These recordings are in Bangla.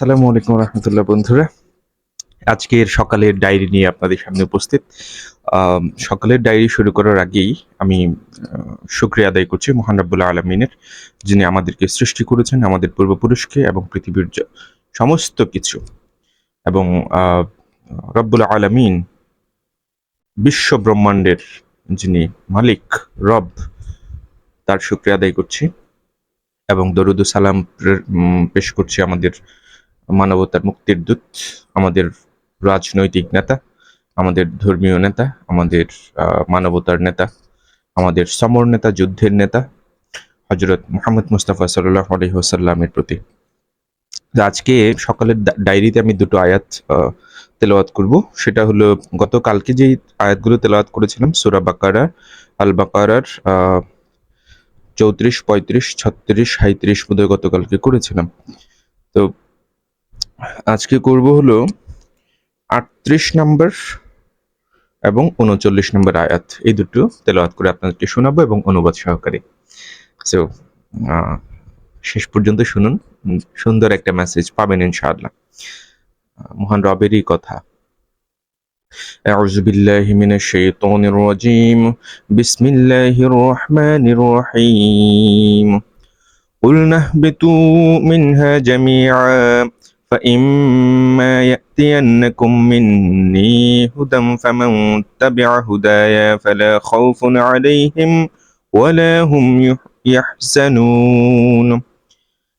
আসসালামু আলাইকুম রহমতুল্লাহ বন্ধুরা। আজকের সকালের ডায়েরি নিয়ে আপনাদের সামনে উপস্থিত। সকালের ডায়েরি শুরু করার আগেই আমি শুক্রিয়া আদায় করছি মহান রাব্বুল আলমিনের, যিনি আমাদেরকে সৃষ্টি করেছেন, আমাদের পূর্বপুরুষকে এবং পৃথিবীর সমস্ত কিছু। এবং রব্বুল আলমিন বিশ্ব ব্রহ্মাণ্ডের যিনি মালিক, রব, তার শুক্রিয়া আদায় করছি। এবং দরুদ সালাম পেশ করছি আমাদের মানবতার মুক্তির দূত, আমাদের রাজনৈতিক নেতা, আমাদের ধর্মীয় নেতা, আমাদের মানবতার নেতা, আমাদের সমর নেতা, যুদ্ধের নেতা হজরত মোহাম্মদ মুস্তাফা সাল্লাহ আলহিহাসাল্লামের প্রতি। আজকে সকালের ডায়েরিতে আমি দুটো আয়াত তেলাওয়াত করব। সেটা হলো গতকালকে যেই আয়াতগুলো তেলাওয়াত করেছিলাম, সুরা বাকারা আল বাকারার চৌত্রিশ, পঁয়ত্রিশ, ছত্রিশ সাঁত্রিশ বোধহয় গতকালকে করেছিলাম। তো আজকে করব হলো আটত্রিশ নম্বর এবং উনচল্লিশ নম্বর আয়াত এই দুটো তেলাওয়াত করে আপনাদেরকে শোনাবো এবং অনুবাদ সহকারে সো শেষ পর্যন্ত শুনুন উম, সুন্দর একটা মেসেজ পাবেন ইনশাআল্লাহ আহ, মহান রবেরই কথা أعوذ بالله من الشيطان الرجيم بسم الله الرحمن الرحيم قلنا اهبطوا منها جميعا فإما يأتينكم مني هدى فمن تبع هدايا فلا خوف عليهم ولا هم يح- يحزنون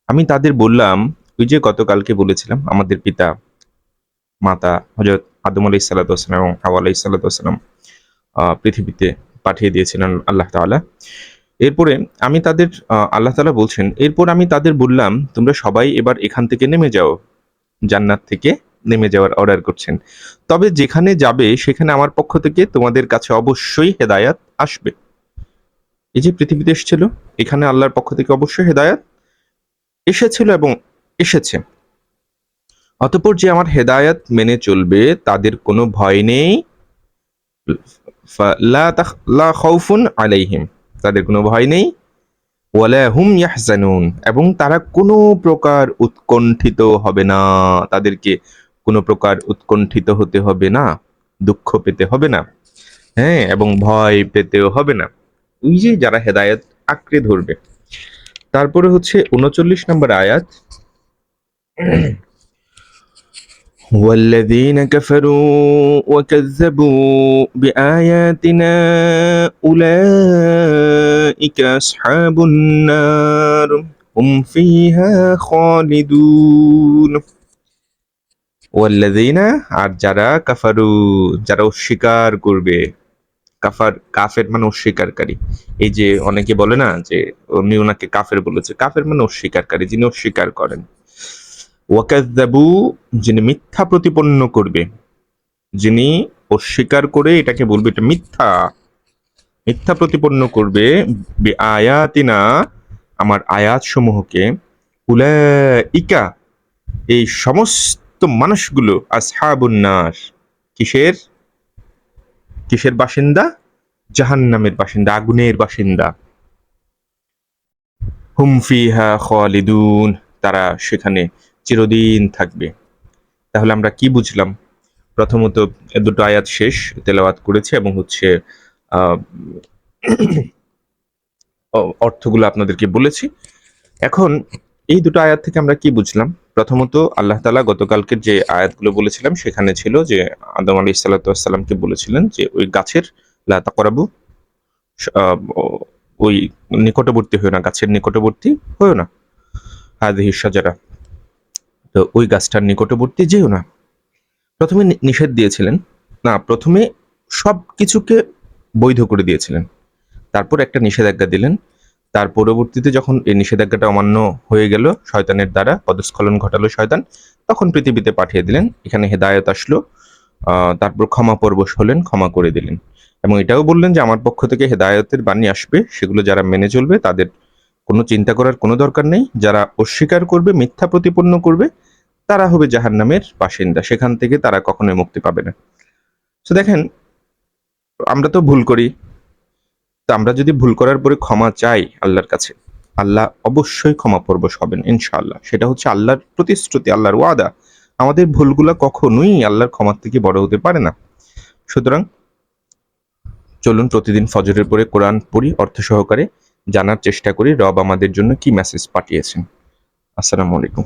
আমি তাদের বললাম ওই যে গতকালকে বলেছিলাম আমাদের পিতা মাতা হজরত আদম আলাই সাল্লাতাম এবং হাওয়া আলাই সাল্লাতাম পৃথিবীতে পাঠিয়ে দিয়েছিলেন আল্লাহ তাআলা এরপরে আমি তাদের আহ, আল্লাহ তাআলা বলছেন এরপর আমি তাদের বললাম তোমরা সবাই এবার এখান থেকে নেমে যাও জান্নাত থেকে নেমে যাওয়ার অর্ডার করছেন। তবে যেখানে যাবে, সেখানে আমার পক্ষ থেকে তোমাদের কাছে অবশ্যই হেদায়াত আসবে। এই যে পৃথিবীতে এসেছিল, এখানে আল্লাহর পক্ষ থেকে অবশ্যই হেদায়াত এসেছিল এবং এসেছে। অতঃপর যে আমার হেদায়াত মেনে চলবে, তাদের কোনো ভয় নেই। লা খাউফুন আলাইহিম, তাদের কোনো ভয় নেই। ওয়ালা হুম ইয়াহজানুন, এবং তারা কোনো প্রকার উৎকণ্ঠিত হবে না, তাদেরকে কোনো প্রকার উৎকণ্ঠিত হতে হবে না, দুঃখ পেতে হবে না হ্যাঁ এবং ভয় পেতেও হবে না। ওই যে যারা হেদায়ত আঁকড়ে ধরবে। তারপরে হচ্ছে উনচল্লিশ নম্বর আয়াত। والذين كفروا وكذبوا بآياتنا أولئك أصحاب النار هم فيها خالدون والذين আর যারা কাফারু যারা অস্বীকার করবে কাফার কাফের মানে অস্বীকারী এই যে অনেকে বলে না যে উনি ওনাকে কাফের বলেছে কাফের মানে অস্বীকারী যিনি অস্বীকার করেন ওয়াকাজ্জাবু যিনি মিথ্যা প্রতিপন্ন করবে। যিনি অস্বীকার করে এটাকে বলবে, এটা মিথ্যা। মিথ্যা প্রতিপন্ন করবে আয়াতিনা আমার আয়াত সমূহকে উলাইকা, এই সমস্ত মানুষগুলো আসহাবুন্নার কিসের? কিসের বাসিন্দা? জাহান্নামের বাসিন্দা, আগুনের বাসিন্দা। হুমফিহা খালিদুন, তারা সেখানে চিরদিন থাকবে। তাহলে আমরা কি বুঝলাম? প্রথমত দুটো আয়াত শেষ, তেলাওয়াত করেছে এবং হচ্ছে অর্থগুলো আপনাদেরকে বলেছি। এখন এই দুটো আয়াত থেকে আমরা কি বুঝলাম? প্রথমত আল্লাহ তালা গতকালকের যে আয়াতগুলো বলেছিলাম, সেখানে ছিল যে আদম আলী সাল্লাতামকে বলেছিলেন যে ওই গাছের লাতা করাবু ওই নিকটবর্তী হয়েও না, গাছের নিকটবর্তী হয়েও না। হাদিহি সাজারা তো ওই গাছটার নিকটবর্তী যেও না। প্রথমে নিষেধ দিয়েছিলেন। না, প্রথমে সব কিছুকে বৈধ করে দিয়েছিলেন। তারপর একটা নিষেধাজ্ঞা দিলেন। তার পরবর্তীতে যখন এই নিষেধাজ্ঞাটা অমান্য হয়ে গেল, শয়তানের দ্বারা পদস্খলন ঘটালো শয়তান, তখন পৃথিবীতে পাঠিয়ে দিলেন। এখানে হেদায়ত আসলো। তারপর ক্ষমা পরবশ হলেন, ক্ষমা করে দিলেন। এবং এটাও বললেন যে, আমার পক্ষ থেকে হেদায়তের বাণী আসবে। সেগুলো যারা মেনে চলবে, তাদের কোনো চিন্তা করার কোনো দরকার নেই। যারা অস্বীকার করবে, মিথ্যা প্রতিপন্ন করবে তারা হবে জাহান্নামের বাসিন্দা। সেখান থেকে তারা কখনোই মুক্তি পাবে না। তো দেখেন, আমরা তো ভুল করি। তো আমরা যদি ভুল করার পরে ক্ষমা চাই আল্লাহর কাছে, আল্লাহ অবশ্যই ক্ষমাপরবশ হবেন ইনশাআল্লাহ। সেটা হচ্ছে আল্লাহর প্রতিশ্রুতি, আল্লাহর ওয়াদা। আমাদের ভুলগুলা কখনোই আল্লাহর ক্ষমার থেকে বড় হতে পারে না। সুতরাং চলুন প্রতিদিন ফজরের পরে কোরআন পড়ি, অর্থ সহকারে জানার চেষ্টা করি। রব আমাদের জন্য কি মেসেজ পাঠিয়েছেন? আসসালামু আলাইকুম।